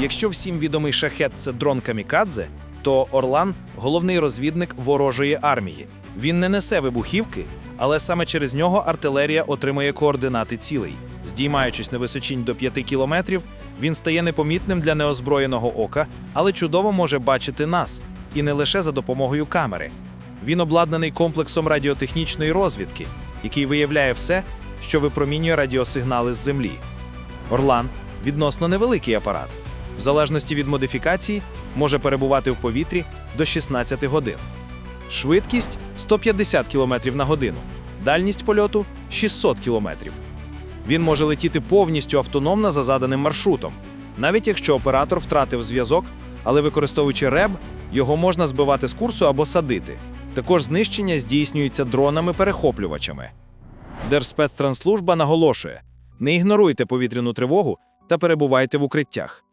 Якщо всім відомий шахет це дрон Камікадзе, то Орлан головний розвідник ворожої армії. Він не несе вибухівки, але саме через нього артилерія отримує координати цілей. Здіймаючись на височінь до 5 кілометрів, він стає непомітним для неозброєного ока, але чудово може бачити нас, і не лише за допомогою камери. Він обладнаний комплексом радіотехнічної розвідки, який виявляє все, що випромінює радіосигнали з землі. Орлан відносно невеликий апарат. В залежності від модифікації може перебувати в повітрі до 16 годин. Швидкість 150 км на годину, дальність польоту 600 км. Він може летіти повністю автономно за заданим маршрутом, навіть якщо оператор втратив зв'язок, але використовуючи РЕБ, його можна збивати з курсу або садити. Також знищення здійснюється дронами-перехоплювачами. Держспецтранслужба наголошує: не ігноруйте повітряну тривогу та перебувайте в укриттях.